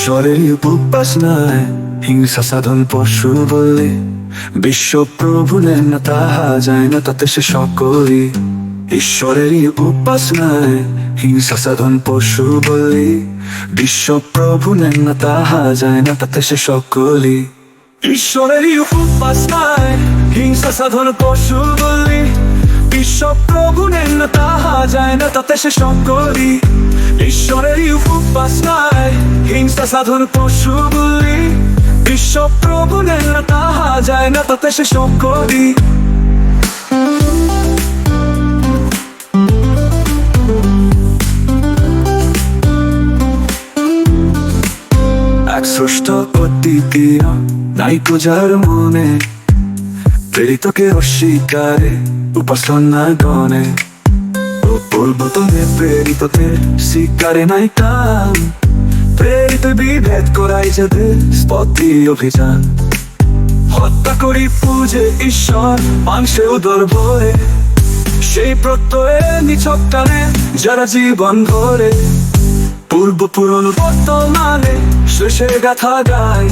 ঈশ্বরের উপবাস নাই হিংসা সাধন পশু বলে। বিশ্ব প্রভু না তাহা, যায় না তাতে সে সকলই ঈশ্বরের উপবাস নাই হিংসা সাধন পশু বলে। বিশ্ব প্রভু না তাহা, যায় না তাতে সে সকলই ঈশ্বরের উপবাস নাই হিংসা সাধন পশু বলি। বিশ্ব প্রভু না তাহা, যায় না তাতে সে সকলই ঈশ্বরের উপবাস নাই। হিংসা সাধন পশু বলি। বিশ্ব প্রভু না তাহা যায় না, তাতে সে সকলই এক সৃষ্ট প্রতিক্রিয়া নাই পূজার মনে। প্রেরিতকে অস্বীকারে, উপাসনা গণে পূর্বতনে প্রেরিততে স্বীকারে নাই কাম প্রেরিত বিভেদ করাই যাদের স্পতি অভিযান। হত্যা করি পূজে ঈশ্বর মাংসে উদর ভরে সেই প্রত্যয়ে নিছক টানে যারা জীবন ধরে। পূর্ব পুরন বর্তমানে শেষের গাথা গায়।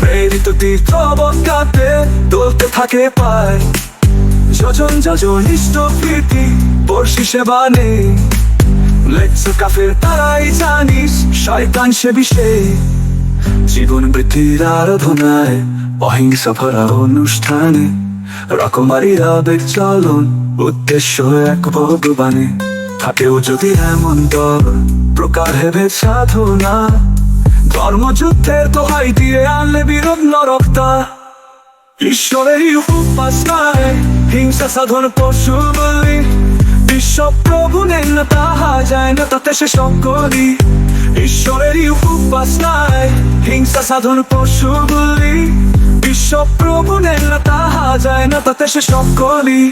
প্রেরিত তীর্থ বকাতে দলতে থাকে পায়। যজন যজন ইষ্ট প্রীতি বর্ষি সেবা নেই কাফের তারাই জানিস, শয়তান সে জীবন বৃত্তির আরাধনায়, অহিংসা ভরা অনুষ্ঠানে। রকমারি আবেগ চলন, উদ্দেশ্য এক ভগবানে। থাকেও যদি এমন দল, প্রকার হেবে সাধনা। ধর্মযুদ্ধের দোহাই দিয়ে আনলে বিরোধ নরকতা ঈশ্বরের উপবাস নাই হিংসা সাধন পশু বলি। বিশ্ব প্রভু নেন না, তাহা যায় না, তাতে সে সকলি ঈশ্বরেরই নাই, হিংসা সাধন পশু বলি। বিশ্ব প্রভু নেন না, তাহা যায় না, তাতে সে সকলই।